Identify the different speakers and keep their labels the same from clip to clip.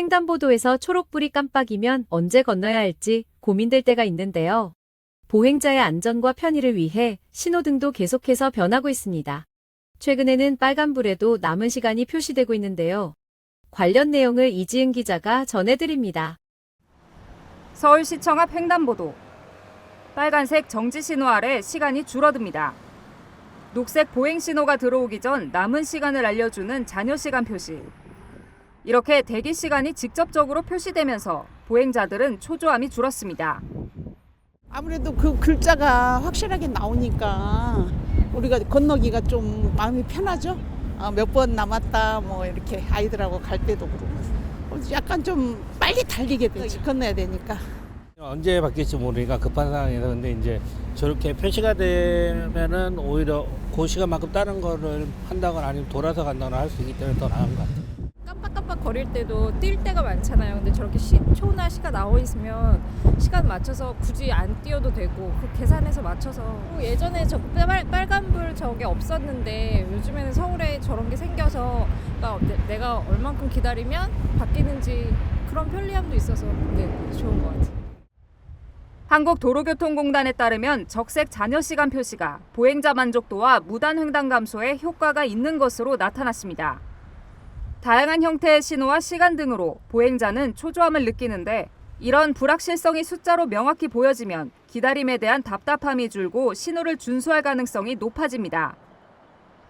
Speaker 1: 횡단보도에서 초록불이 깜빡이면 언제 건너야 할지 고민될 때가 있는데요. 보행자의 안전과 편의를 위해 신호등도 계속해서 변하고 있습니다. 최근에는 빨간불에도 남은 시간이 표시되고 있는데요. 관련 내용을 이지은 기자가 전해드립니다.
Speaker 2: 서울시청 앞 횡단보도. 빨간색 정지 신호 아래 시간이 줄어듭니다. 녹색 보행 신호가 들어오기 전 남은 시간을 알려주는 잔여 시간 표시. 이렇게 대기 시간이 직접적으로 표시되면서 보행자들은 초조함이 줄었습니다.
Speaker 3: 아무래도 그 글자가 확실하게 나오니까 우리가 건너기가 좀 마음이 편하죠. 아, 몇번 남았다 뭐 이렇게 아이들하고 갈 때도 그렇고 어, 약간 좀 빨리 달리게 되지 건너야 되니까.
Speaker 4: 언제 바뀔지 모르니까 급한 상황에서 근데 이제 저렇게 표시가 되면은 오히려 그 시간만큼 다른 거를 한다거나 아니면 돌아서 간다거나 할 수 있기 때문에 더 나은 것 같아요.
Speaker 5: 거릴 때도 뛸 때가 많잖아요. 근데 저렇게 시, 초나 시가 나와 있으면 시간 맞춰서 굳이 안 뛰어도 되고 그 계산해서 맞춰서 뭐 예전에 저 빨, 빨간불 저게 없었는데 요즘에는 서울에 저런 게 생겨서 그러니까 내, 내가 얼만큼 기다리면 바뀌는지 그런 편리함도 있어서 네, 좋은 것 같아요.
Speaker 2: 한국도로교통공단에 따르면 적색 잔여 시간 표시가 보행자 만족도와 무단 횡단 감소에 효과가 있는 것으로 나타났습니다. 다양한 형태의 신호와 시간 등으로 보행자는 초조함을 느끼는데 이런 불확실성이 숫자로 명확히 보여지면 기다림에 대한 답답함이 줄고 신호를 준수할 가능성이 높아집니다.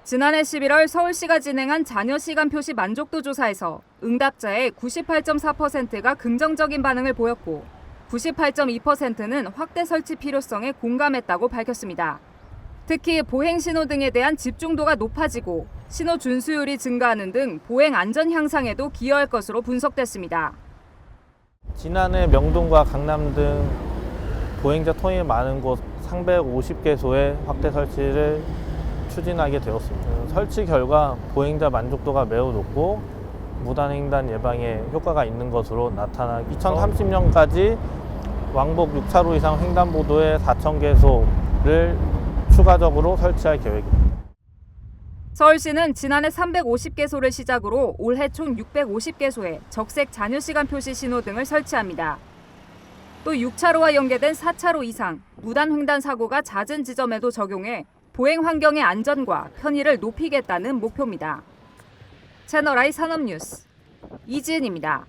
Speaker 2: 지난해 11월 서울시가 진행한 잔여 시간 표시 만족도 조사에서 응답자의 98.4%가 긍정적인 반응을 보였고 98.2%는 확대 설치 필요성에 공감했다고 밝혔습니다. 특히 보행 신호 등에 대한 집중도가 높아지고 신호 준수율이 증가하는 등 보행 안전 향상에도 기여할 것으로 분석됐습니다.
Speaker 6: 지난해 명동과 강남 등 보행자 통행이 많은 곳 350개소의 확대 설치를 추진하게 되었습니다. 설치 결과 보행자 만족도가 매우 높고 무단 횡단 예방에 효과가 있는 것으로 나타나 2030년까지 왕복 6차로 이상 횡단보도에 4,000개소를 추가적으로 설치할 계획입니다.
Speaker 2: 서울시는 지난해 350개소를 시작으로 올해 총 650개소에 적색 잔여 시간 표시 신호 등을 설치합니다. 또 6차로와 연계된 4차로 이상 무단 횡단 사고가 잦은 지점에도 적용해 보행 환경의 안전과 편의를 높이겠다는 목표입니다. 채널I 산업뉴스 이지은입니다.